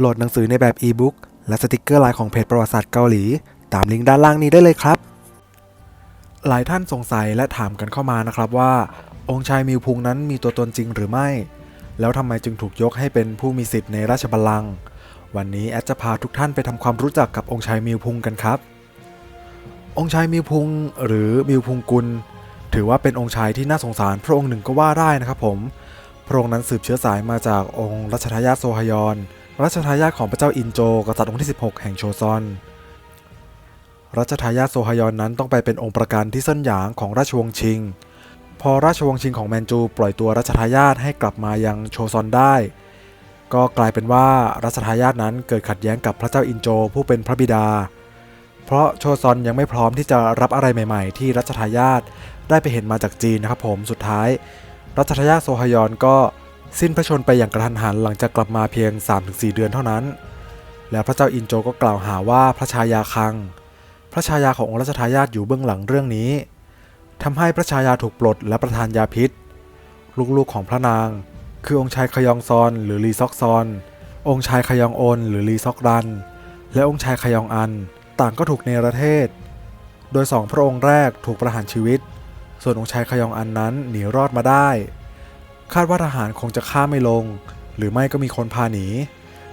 โหลดหนังสือในแบบอีบุ๊กและสติกเกอร์ลายของเพจประวัติศาสตร์เกาหลี ตามลิงก์ด้านล่างนี้ได้เลยครับ หลายท่านสงสัยและถามกันเข้ามานะครับว่า องค์ชายมิวพุงนั้นมีตัวตนจริงหรือไม่ แล้วทำไมจึงถูกยกให้เป็นผู้มีสิทธิ์ในราชบัลลังก์วันนี้แอดจะพาทุกท่านไปทำความรู้จักกับองค์ชายมิวพุงกันครับ องค์ชายมิวพุงหรือมิวพุงกุล ถือว่าเป็นองค์ชายที่น่าสงสารพระองค์หนึ่งก็ว่าได้นะครับผมพระองค์นั้นสืบเชื้อสายมาจากองค์รัชทายาทโซฮยอน รัชทายาทของพระเจ้าอินโจกษัตริย์องค์ที่ 16 แห่งโชซอน รัชทายาทโซฮยอนนั้นต้องไปเป็นองค์ประกันที่เส้นหยางของราชวงศ์ชิง พอราชวงศ์ชิงของแมนจูปล่อยตัวรัชทายาทให้กลับมายังโชซอนได้ ก็กลายเป็นว่ารัชทายาทนั้นเกิดขัดแย้งกับพระเจ้าอินโจผู้เป็นพระบิดา เพราะโชซอนยังไม่พร้อมที่จะรับอะไรใหม่ๆ ที่รัชทายาทได้ไปเห็นมาจากจีนนะครับผม สุดท้าย รัชทายาทโซฮยอนก็ สิ้นพระชนไปอย่างกระทันหันหลังจากกลับมาเพียง 3-4 เดือนเท่านั้น แล้วพระเจ้าอินโจก็กล่าวหาว่าพระชายาคัง พระชายาขององค์รัชทายาทอยู่เบื้องหลังเรื่องนี้ทำให้พระชายาถูกปลดและประทานยาพิษ ลูกๆของพระนาง คือองค์ชายขยองซอนหรือลีซอกซอน องค์ชายขยองโอนหรือลีซอกรัน และองค์ชายขยองอัน ต่างก็ถูกเนรเทศ โดยสองพระองค์แรกถูกประหารชีวิต ส่วนองค์ชายขยองอันนั้นหนีรอดมาได้ คาดว่าทหารคงจะฆ่าไม่ลง หรือไม่ก็มีคนพาหนี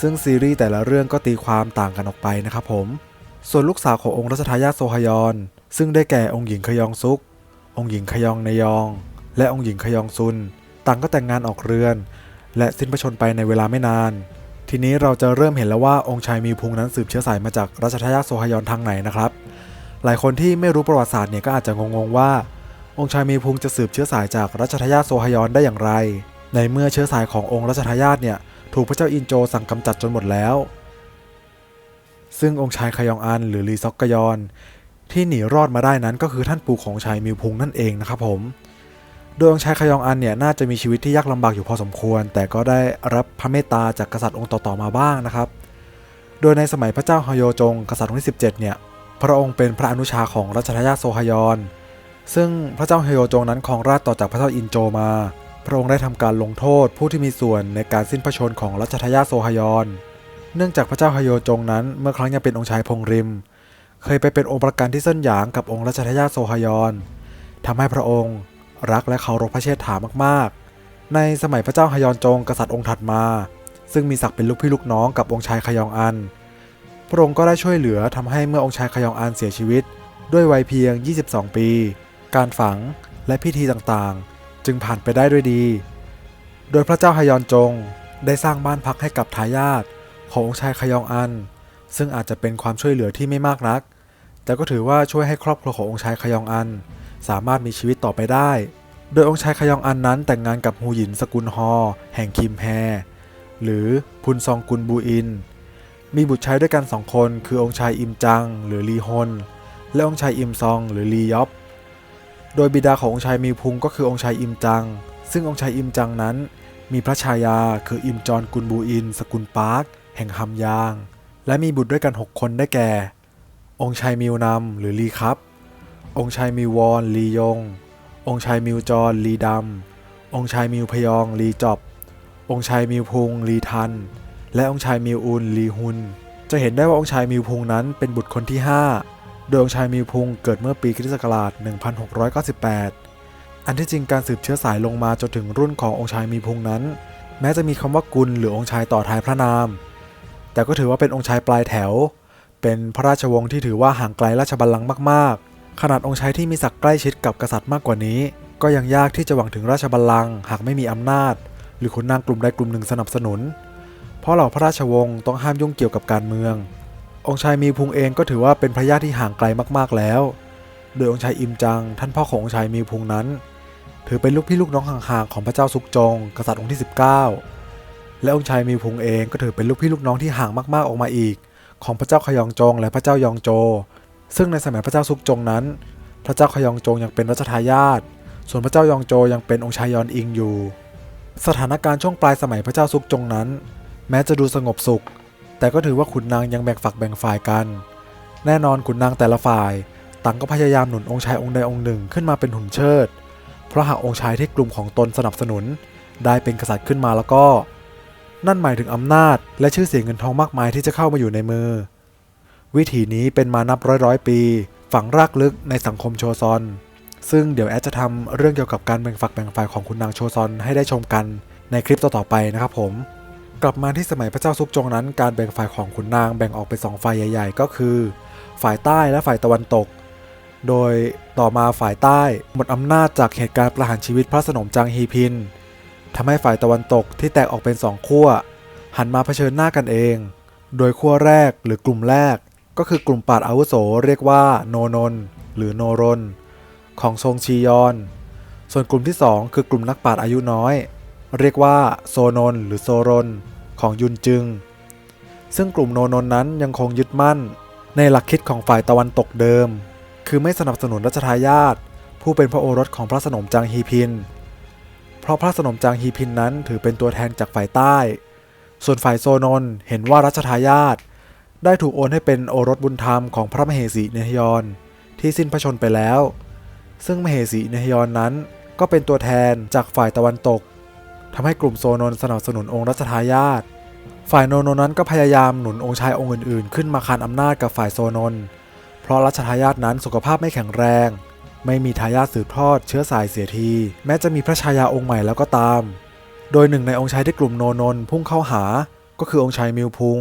ซึ่งซีรีส์แต่ละเรื่องก็ตีความต่างกันออกไปนะครับผม ส่วนลูกสาวขององค์รัชทายาทโซฮยอน ซึ่งได้แก่องค์หญิงขยองซุก องค์หญิงขยองนยอง และองค์หญิงขยองซุน ต่างก็แต่งงานออกเรือน และสิ้นพระชนไปในเวลาไม่นาน ทีนี้เราจะเริ่มเห็นแล้วว่าองค์ชายมีพุงนั้นสืบเชื้อสายมาจากรัชทายาทโซฮยอนทางไหนนะครับ หลายคนที่ไม่รู้ประวัติศาสตร์เนี่ยก็อาจจะงงๆว่า องค์ชายมีพุงจะสืบเชื้อสายจากรัชทายาทโซฮยอนได้อย่างไร ในเมื่อเชื้อสายขององค์รัชทายาทเนี่ยถูกพระเจ้าอินโจสั่งกำจัดจนหมดแล้ว ซึ่งองค์ชายขยองอันหรือลีซอกกยอน ที่หนีรอดมาได้นั้นก็คือท่านปู่ของชายมิวพุงนั่นเองนะครับผม โดยองค์ชายขยองอันเนี่ยน่าจะมีชีวิตที่ยากลำบากอยู่พอสมควร แต่ก็ได้รับพระเมตตาจากกษัตริย์องค์ต่อๆมาบ้างนะครับ โดยในสมัยพระเจ้าฮโยจงกษัตริย์องค์ที่ 17 เนี่ยพระองค์เป็นพระอนุชาของรัชทายาทโซฮยอน ซึ่งพระเจ้าฮโยจงนั้นครองราชต่อจากพระเจ้าอินโจมา พระองค์ได้ทำการลงโทษผู้ที่มีส่วนในการสิ้นพระชนของรัชทายาทโซฮยอน เนื่องจากพระเจ้าฮโยจงนั้นเมื่อครั้งยังเป็นองค์ชายพงริม เคยไปเป็นองค์ประกันที่เส้นหยางกับองค์รัชทายาทโซฮยอนทำให้พระองค์รักและเคารพพระเชษฐามากๆ ในสมัยพระเจ้าฮยอนจงกษัตริย์องค์ถัดมา ซึ่งมีศักดิ์เป็นลูกพี่ลูกน้องกับองค์ชายขยองอัน พระองค์ก็ได้ช่วยเหลือทำให้เมื่อองค์ชายขยองอันเสียชีวิต ด้วยวัยเพียง 22 ปี การฝังและพิธีต่างๆ จึงผ่านไปได้ด้วยดี โดยพระเจ้าฮยอนจงได้สร้างบ้านพักให้กับทายาทขององค์ชายขยองอัน ซึ่งอาจจะเป็นความช่วยเหลือที่ไม่มากนัก แต่ก็ถือว่าช่วยให้ครอบครัวขององค์ชายขยองอัน สามารถมีชีวิตต่อไปได้ โดยองค์ชายขยองอันนั้นแต่งงานกับฮูหยินสกุลฮอ แห่งคิมแฮ หรือพุนซองกุลบูอิน มีบุตรชายด้วยกันสองคน คือองค์ชายอิมจัง หรือลีฮอนและองค์ชายอิมซอง หรือลียอป โดยบิดาขององค์ชายมีพุงก็คือองค์ชายอิมจัง ซึ่งองค์ชายอิมจังนั้น มีพระชายาคืออิมจอนกุลบูอิน สกุลปาร์คแห่งฮัมยาง และมีบุตรด้วยกัน 6 คนได้แก่ องค์ชายมิวนำหรือลีครับ องค์ชายมิววอนลียง องค์ชายมิวจอนลีดำ องค์ชายมิวพยองลีจอบ องค์ชายมิวพุงลีทัน และองค์ชายมิวอุนลีฮุน จะเห็นได้ว่าองค์ชายมิวพุงนั้นเป็นบุตรคนที่ 5 โดยองค์ชายมิวพุงเกิดเมื่อปีคริสต์ศักราช 1698 อันที่จริงการสืบเชื้อสายลงมาจนถึงรุ่นขององค์ชายมิวพุงนั้น แม้จะมีคำว่ากุลหรือองค์ชายต่อท้ายพระนาม แต่ก็ถือว่าเป็นองค์ชายปลายแถว เป็นพระราชวงศ์ที่ถือว่าห่างไกลราชบัลลังก์มากๆ ขนาดองค์ชายที่มีศักดิ์ใกล้ชิดกับกษัตริย์มากกว่านี้ ก็ยังยากที่จะหวังถึงราชบัลลังก์หากไม่มีอำนาจ หรือขุนนางกลุ่มใดกลุ่มหนึ่งสนับสนุน เพราะเหล่าพระราชวงศ์ต้องห้ามยุ่งเกี่ยวกับการเมือง องค์ชายมีพุงเองก็ถือว่าเป็นพระญาติที่ห่างไกลมากๆแล้ว โดยองค์ชายอิมจัง ท่านพ่อขององค์ชายมีพุงนั้น ถือเป็นลูกพี่ลูกน้องห่างๆของพระเจ้าซุกจง กษัตริย์องค์ที่ 19 และองค์ชายมีพุงเองก็ถือเป็นลูกพี่ลูกน้องที่ห่างมากๆออกมาอีก ของพระเจ้าขยองจงและพระเจ้ายองโจ ซึ่งในสมัยพระเจ้าซุกจงนั้น พระเจ้าขยองจงยังเป็นรัชทายาท ส่วนพระเจ้ายองโจยังเป็นองค์ชายยอนอิงอยู่ สถานการณ์ช่วงปลายสมัยพระเจ้าซุกจงนั้น แม้จะดูสงบสุข แต่ก็ถือว่าขุนนางยังแบ่งฝักแบ่งฝ่ายกัน แน่นอนขุนนางแต่ละฝ่าย ต่างก็พยายามหนุนองค์ชายองค์ใดองค์หนึ่งขึ้นมาเป็นหุ่นเชิด เพราะหากองค์ชายที่กลุ่มของตนสนับสนุน ได้เป็นกษัตริย์ขึ้นมาแล้วก็ นั่นหมายถึงอำนาจ และชื่อเสียงเงินทองมากมายที่จะเข้ามาอยู่ในมือ วิถีนี้เป็นมานับร้อยร้อยปี ฝังรากลึกในสังคมโชซอน ซึ่งเดี๋ยวแอดจะทำเรื่องเกี่ยวกับการแบ่งฝักแบ่งฝ่ายของคุณนางโชซอนให้ได้ชมกันในคลิปต่อๆไปนะครับผม กลับมาที่สมัยพระเจ้าซุกจงนั้น การแบ่งฝ่ายของขุนนางแบ่งออกเป็นสองฝ่ายใหญ่ ๆ ก็คือ ฝ่ายใต้และฝ่ายตะวันตก โดยต่อมาฝ่ายใต้หมดอำนาจจากเหตุการณ์ประหารชีวิตพระสนมจางฮีพินทำให้ฝ่ายตะวันตกที่แตกออกเป็นสองขั้วหันมาเผชิญหน้ากันเอง โดยขั้วแรกหรือกลุ่มแรก ก็คือกลุ่มปราดอาวุโสเรียกว่าโนนนหรือโนรน ของทรงชียอน ส่วนกลุ่มที่ 2 คือกลุ่มนักปราชญ์อายุน้อย เรียกว่าโซนนหรือโซรนของยุนจึง ซึ่งกลุ่มโนนนนั้นยังคงยึดมั่น ในหลักคิดของฝ่ายตะวันตกเดิม คือไม่สนับสนุนรัชทายาทผู้เป็นพระโอรสของพระสนมจางฮีพิน เพราะพระสนมจางฮีพินนั้นถือเป็นตัวแทนจากฝ่ายใต้ ส่วนฝ่ายโซนนเห็นว่ารัชทายาทได้ถูกโอนให้เป็นโอรสบุญธรรมของพระมเหสีเนฮยอนที่สิ้นพระชนไปแล้ว ซึ่งมเหสีเนฮยอนนั้นก็เป็นตัวแทนจากฝ่ายตะวันตก ทำให้กลุ่มโซนนสนับสนุนองค์รัชทายาท ฝ่ายโนนนนั้นก็พยายามหนุนองค์ชายองค์อื่นๆ ขึ้นมาคานอำนาจกับฝ่ายโซนน เพราะรัชทายาทนั้นสุขภาพไม่แข็งแรง ไม่มีทายาทสืบทอดเชื้อสายเสียที แม้จะมีพระชายาองค์ใหม่แล้วก็ตาม โดยหนึ่งในองค์ชายที่กลุ่มโนนนพุ่งเข้าหา ก็คือองค์ชายมิวพุง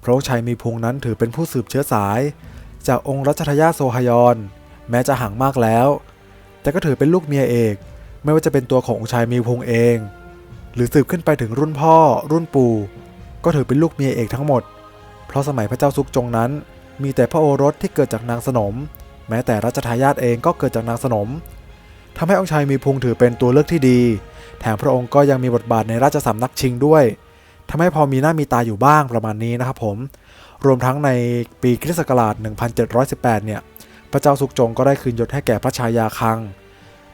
เพราะองค์ชายมิวพุงนั้นถือเป็นผู้สืบเชื้อสาย จากองค์รัชทายาทโซฮยอน แม้จะห่างมากแล้ว แต่ก็ถือเป็นลูกเมียเอก ไม่ว่าจะเป็นตัวขององค์ชายมิวพุงเอง หรือสืบขึ้นไปถึงรุ่นพ่อ รุ่นปู่ ก็ถือเป็นลูกเมียเอกทั้งหมด เพราะสมัยพระเจ้าซุกจงนั้น มีแต่พระโอรสที่เกิดจากนางสนม แม้แต่รัชทายาทเองก็เกิดจากนางสนมทำให้องค์ชายมีพุงถือเป็นตัวเลือกที่ดี แถมพระองค์ก็ยังมีบทบาทในราชสำนักชิงด้วยทำให้พอมีหน้ามีตาอยู่บ้างประมาณนี้นะครับผม รวมทั้งในปีคริสต์ศักราช 1718 เนี่ย พระเจ้าซุกจงก็ได้คืนยศให้แก่พระชายาคัง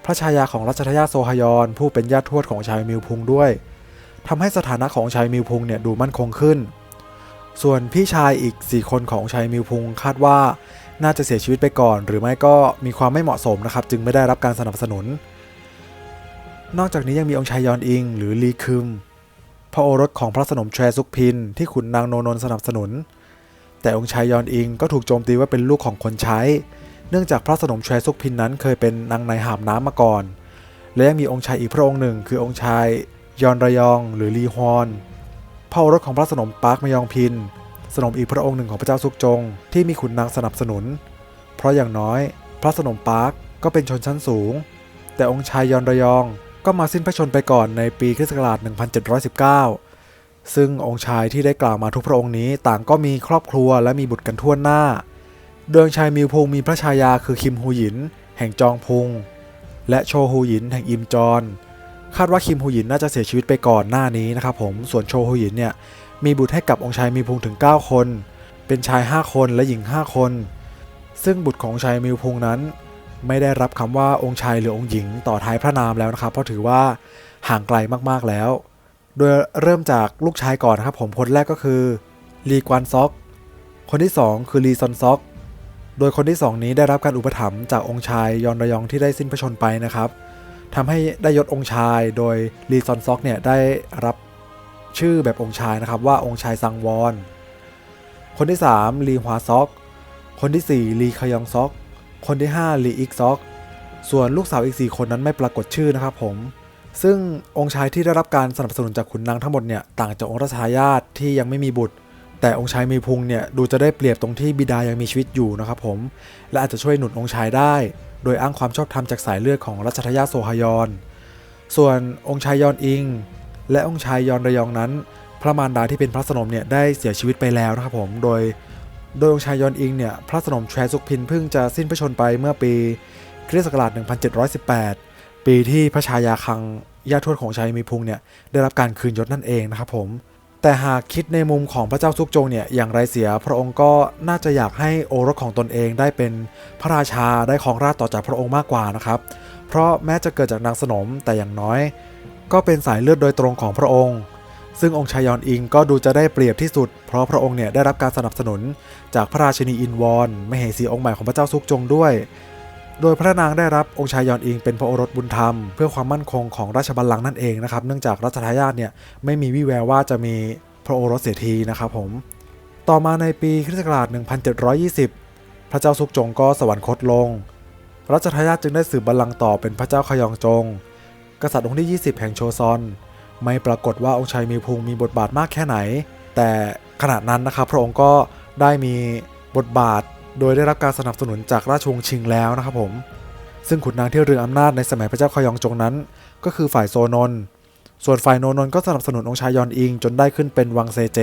พระชายาของรัชทายาทโซฮยอน ผู้เป็นญาติทวดของชายมิวพุงด้วยทำให้สถานะของชายมิวพุงเนี่ยดูมั่นคงขึ้น ส่วนพี่ชายอีก 4 คนของชายมิวพุงคาดว่าน่าจะเสียชีวิตไปก่อน หรือไม่ก็มีความไม่เหมาะสมนะครับ จึงไม่ได้รับการสนับสนุน นอกจากนี้ยังมีองค์ชายยอนอิง หรือลีคึมพระโอรสของพระสนมแทรซุกพินที่ขุนนางโนนนสนับสนุน แต่องค์ชายยอนอิงก็ถูกโจมตีว่าเป็นลูกของคนใช้ เนื่องจากพระสนมแทรซุกพินนั้นเคยเป็นนางในหามน้ำมาก่อน และยังมีองค์ชายอีกพระองค์หนึ่ง คือองค์ชายยอนระยองหรือลีฮอนพระโอรสของพระสนมปาร์คมยองพิน สนมอีกพระองค์หนึ่งของพระเจ้าซุกจง ที่มีขุนนางสนับสนุน เพราะอย่างน้อย พระสนมปาร์คก็เป็นชนชั้นสูง แต่องค์ชายยอนระยองก็มาสิ้นพระชนไปก่อนในปีคริสต์ศักราช 1719 ซึ่งองค์ชายที่ได้กล่าวมาทุกพระองค์นี้ต่างก็มีครอบครัวและมีบุตรกันทั่วหน้า โดยองชายมิวพุงมีพระชายาคือคิมฮูหยิน แห่งจองพุง และโชฮูหยินแห่งอิมจอนคาดว่าคิมฮูหยินน่าจะเสียชีวิตไปก่อนหน้านี้นะครับผมส่วนโชฮูหยินเนี่ยมีบุตรให้กับองค์ชายมิวพุงถึง 9 คน เป็นชาย 5 คนและหญิง 5 คน ซึ่งบุตรของชายมิวพุงนั้น ไม่ได้รับคำว่าองค์ชายหรือองค์หญิงต่อท้ายพระนามแล้วนะครับ เพราะถือว่าห่างไกลมากๆแล้ว โดยเริ่มจากลูกชายก่อนนะครับผมคนแรกก็คือลีกวนซอก คนที่ 2 คือลีซอนซอก โดยคนที่ 2 นี้ได้รับการอุปถัมภ์จากองค์ชายยอนระยองที่ได้สิ้นพระชนไปนะครับทำให้ได้ยศองค์ชายโดยลีซอนซอกเนี่ยได้รับชื่อแบบองค์ชายนะครับว่าองค์ชายซังวอนคนที่ 3 ลีฮวาซอก คนที่ 4 ลีคยองซอก คนที่ 5 ลีอิกซอก ส่วนลูกสาวอีก 4 คนนั้นไม่ปรากฏชื่อนะครับผม ซึ่งองค์ชายที่ได้รับการสนับสนุนจากขุนนางทั้งหมดเนี่ยต่างจากองค์รัชทายาทที่ยังไม่มีบุตร แต่องค์ชายมีพุงเนี่ยดูจะได้เปรียบตรงที่บิดายังมีชีวิตอยู่นะครับผม และอาจจะช่วยหนุนองค์ชายได้ โดยอ้างความชอบธรรมจากสายเลือดของรัชทายาทโซฮยอน ส่วนองค์ชายยอนอิง และองค์ชายยอนระยองนั้น พระมารดาที่เป็นพระสนมเนี่ยได้เสียชีวิตไปแล้วนะครับผมโดย โดยองค์ชายยอนอิงเนี่ยพระสนมแชซุกพินเพิ่งจะสิ้นพระชนไปเมื่อปีคริสต์ศักราช1718 ปีที่พระชายาคังญาติทวดของชายมีพุงเนี่ยได้รับการคืนยศนั่นเองนะครับผม แต่หากคิดในมุมของพระเจ้าซุกจงเนี่ยอย่างไรเสียพระองค์ก็น่าจะอยากให้โอรสของตนเองได้เป็นพระราชาได้ครองราชต่อจากพระองค์มากกว่านะครับ เพราะแม้จะเกิดจากนางสนมแต่อย่างน้อย ก็เป็นสายเลือดโดยตรงของพระองค์ ซึ่งองค์ชายอนอิงก็ดูจะได้เปรียบที่สุด เพราะพระองค์เนี่ยได้รับการสนับสนุนจากพระราชินีอินวอนมเหสีองค์ใหม่ของพระเจ้าซุกจงด้วย โดยพระนางได้รับองค์ชายยอนอิงเป็นพระโอรสบุญธรรม เพื่อความมั่นคงของราชบัลลังก์นั่นเองนะครับ เนื่องจากรัชทายาทเนี่ยไม่มีวี่แววว่าจะมีพระโอรสเสียทีนะครับผม ต่อมาในปีคริสตศักราช 1720 พระเจ้าซุกจงก็สวรรคตลง รัชทายาทจึงได้สืบบัลลังก์ต่อเป็นพระเจ้าขยองจง กษัตริย์องค์ที่ 20 แห่งโชซอน ไม่ปรากฏว่าองค์ชายมีพุงมีบทบาทมากแค่ไหน แต่ขณะนั้นนะครับพระองค์ก็ได้มีบทบาท โดยได้รับการสนับสนุนจากราชวงศ์ชิงแล้วนะครับผม ซึ่งขุนนางที่เรืองอำนาจในสมัยพระเจ้าขยองจงนั้น ก็คือฝ่ายโซนน ส่วนฝ่ายโนนนก็สนับสนุนองค์ชายยอนอิงจนได้ขึ้นเป็นวังเซเจ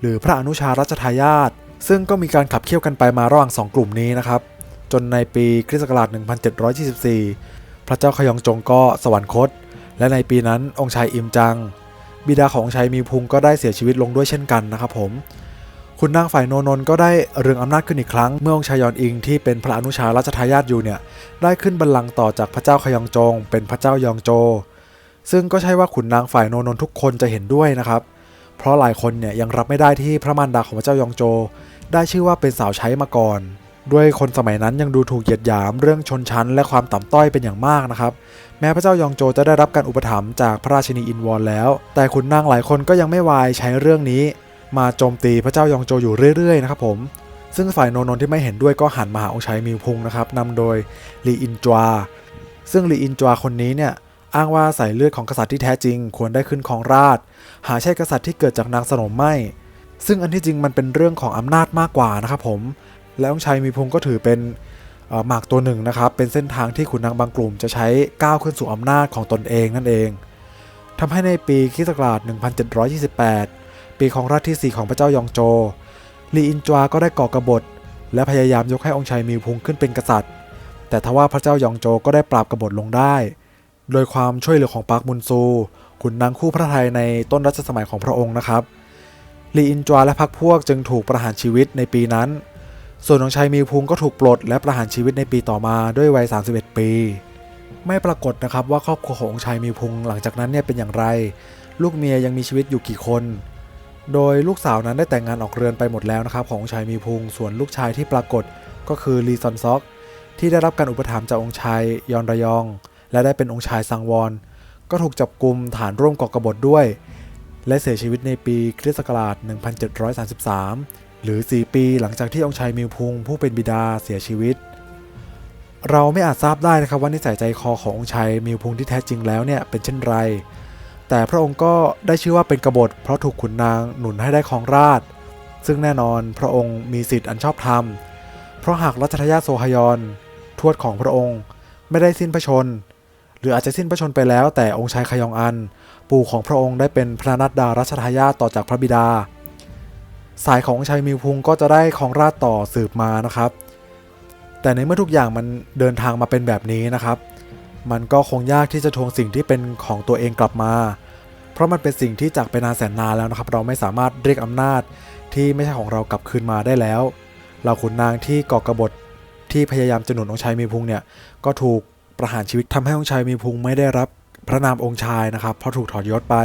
หรือพระอนุชารัชทายาทซึ่งก็มีการขับเคี่ยวกันไปมาระหว่างสองกลุ่มนี้นะครับ จนในปีคริสต์ศักราช 1724 พระเจ้าขยองจงก็สวรรคต และในปีนั้นองค์ชายอิมจัง บิดาขององค์ชายมีพุงก็ได้เสียชีวิตลงด้วยเช่นกันนะครับผม คุณนางฝ่ายโนนนก็ได้เรืองอำนาจขึ้นอีกครั้ง เมื่อองค์ชายอนอิงที่เป็นพระอนุชารัชทายาทอยู่เนี่ยได้ขึ้นบัลลังก์ต่อจากพระเจ้าขยองจง เป็นพระเจ้ายองโจ ซึ่งก็ใช่ว่าขุนนางฝ่ายโนนนทุกคนจะเห็นด้วยนะครับ เพราะหลายคนเนี่ยยังรับไม่ได้ที่พระมารดาของพระเจ้ายองโจ ได้ชื่อว่าเป็นสาวใช้มาก่อน ด้วยคนสมัยนั้นยังดูถูกเหยียดหยามเรื่องชนชั้น และความต่ำต้อยเป็นอย่างมากนะครับแม้พระเจ้ายองโจจะได้รับการอุปถัมภ์จากพระราชินีอินวอนแล้ว แต่ขุนนางหลายคนก็ยังไม่วายใช้เรื่องนี้ มาโจมตีพระเจ้ายองโจอยู่เรื่อยๆนะครับผมซึ่งฝ่ายโนนนที่ไม่เห็นด้วยก็หันมาหาองค์ชายมิวพุงนะครับนำโดยลีอินจวาซึ่งลีอินจวาคนนี้เนี่ยอ้างว่าสายเลือดของกษัตริย์ที่แท้จริง ควรได้ขึ้นของราช หาใช่กษัตริย์ที่เกิดจากนางสนมไม่ ซึ่งอันที่จริงมันเป็นเรื่องของอำนาจมากกว่านะครับผม และองค์ชายมีพุงก็ถือเป็นหมากตัวหนึ่งนะครับ เป็นเส้นทางที่ขุนนางบางกลุ่มจะใช้ก้าวขึ้นสู่อำนาจของตนเองนั่นเองทำให้ในปีคิสต์ศักราช1728 ปีของราชที่ 4 ของพระเจ้ายองโจลีอินจวาก็ได้ก่อกบฏ และพยายามยกให้องค์ชายมีพุงขึ้นเป็นกษัตริย์ แต่ทว่าพระเจ้ายองโจก็ได้ปราบกบฏลงได้ โดยความช่วยเหลือของปาร์คมุนซูขุนนางคู่พระไทยในต้นรัชสมัยของพระองค์นะครับลีอินจวาและพรรคพวกจึงถูกประหารชีวิตในปีนั้น ส่วนองชายมีพุงก็ถูกปลดและประหารชีวิตในปีต่อมาด้วยวัย 31 ปี ไม่ปรากฏนะครับว่าครอบครัวขององชายมีพุงหลังจากนั้นเนี่ยเป็นอย่างไร ลูกเมียยังมีชีวิตอยู่กี่คน โดยลูกสาวนั้นได้แต่งงานออกเรือนไปหมดแล้วนะครับ ขององค์ชายมีพุงส่วนลูกชายที่ปรากฏก็คือลีซอนซอก ที่ได้รับการอุปถัมภ์จากองค์ชายยอนระยอง และได้เป็นองค์ชายซังวอนก็ถูกจับกลุ่มฐานร่วมก่อกบฏด้วย และเสียชีวิตในปีคริสต์ศักราช 1733 หรือ 4 ปีหลังจากที่องค์ชายมิวพุงผู้เป็นบิดาเสียชีวิต เราไม่อาจทราบได้นะครับว่านิสัยใจคอขององค์ชายมิวพุงที่แท้จริงแล้วเนี่ยเป็นเช่นไร แต่พระองค์ก็ได้ชื่อว่าเป็นกบฏเพราะถูกขุนนางหนุนให้ได้ครองราช ซึ่งแน่นอนพระองค์มีสิทธิ์อันชอบธรรม เพราะหากรัชทายาทโซฮยอน ทวดของพระองค์ไม่ได้สิ้นพระชน หรืออาจจะสิ้นพระชนไปแล้ว แต่องค์ชายขยองอัน ปู่ของพระองค์ได้เป็นพระนัดดารัชทายาทต่อจากพระบิดา สายขององค์ชายมิวพุงก็จะได้ครองราชต่อสืบมานะครับ แต่ในเมื่อทุกอย่างมันเดินทางมาเป็นแบบนี้นะครับมันก็คงยากที่จะทวงสิ่งที่เป็นของตัวเองกลับมา เพราะมันเป็นสิ่งที่จากไปนานแสนนานแล้วนะครับ เราไม่สามารถเรียกอำนาจที่ไม่ใช่ของเรากลับคืนมาได้แล้ว เราขุนนางที่ก่อกบฏที่พยายามจะหนุนองค์ชายมีพุงเนี่ยก็ถูกประหารชีวิตทำให้องค์ชายมีพุงไม่ได้รับพระนามองค์ชายนะครับ เพราะถูกถอดยศไป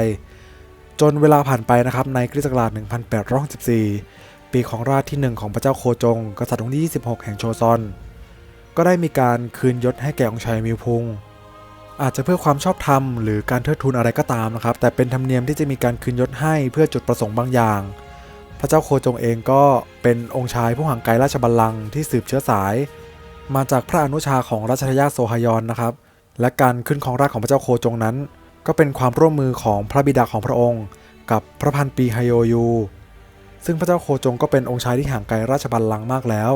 จนเวลาผ่านไปนะครับในคริสต์ศักราช1864ปีของราชที่ 1 ของพระเจ้าโคจง กษัตริย์องค์ที่ 26 แห่งโชซอน ก็ได้มีการคืนยศให้แก่องค์ชายมิวพุง อาจจะเพื่อความชอบธรรมหรือการเทิดทูนอะไรก็ตามนะครับ แต่เป็นธรรมเนียมที่จะมีการคืนยศให้เพื่อจุดประสงค์บางอย่าง พระเจ้าโคจงเองก็เป็นองค์ชายผู้ห่างไกลราชบัลลังก์ที่สืบเชื้อสาย มาจากพระอนุชาของรัชทายาทโซฮยอนนะครับ และการขึ้นของราชของพระเจ้าโคจงนั้น ก็เป็นความร่วมมือของพระบิดาของพระองค์ กับพระพันปีไฮโยยูซึ่งพระเจ้าโคจงก็เป็นองค์ชายที่ห่างไกลราชบัลลังก์มากแล้ว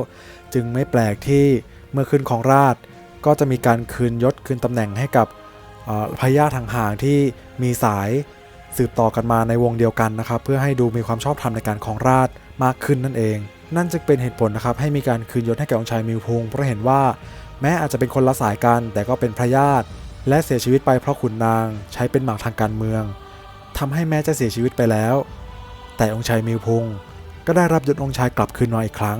จึงไม่แปลกที่เมื่อขึ้นของราช ก็จะมีการคืนยศคืนตำแหน่งให้กับพญาติห่างที่มีสายสืบต่อกันมาในวงเดียวกันนะครับ เพื่อให้ดูมีความชอบธรรมในการของราชมากขึ้นนั่นเอง นั่นจึงเป็นเหตุผลนะครับให้มีการคืนยศให้แก่องค์ชายมิวพุงเพราะเห็นว่าแม้อาจจะเป็นคนละสายกัน แต่ก็เป็นพระญาติและเสียชีวิตไปเพราะขุนนางใช้เป็นหมากทางการเมืองทำให้แม้จะเสียชีวิตไปแล้ว แต่องค์ชายมิวพุงก็ได้รับยศองค์ชายกลับคืนมาอีกครั้ง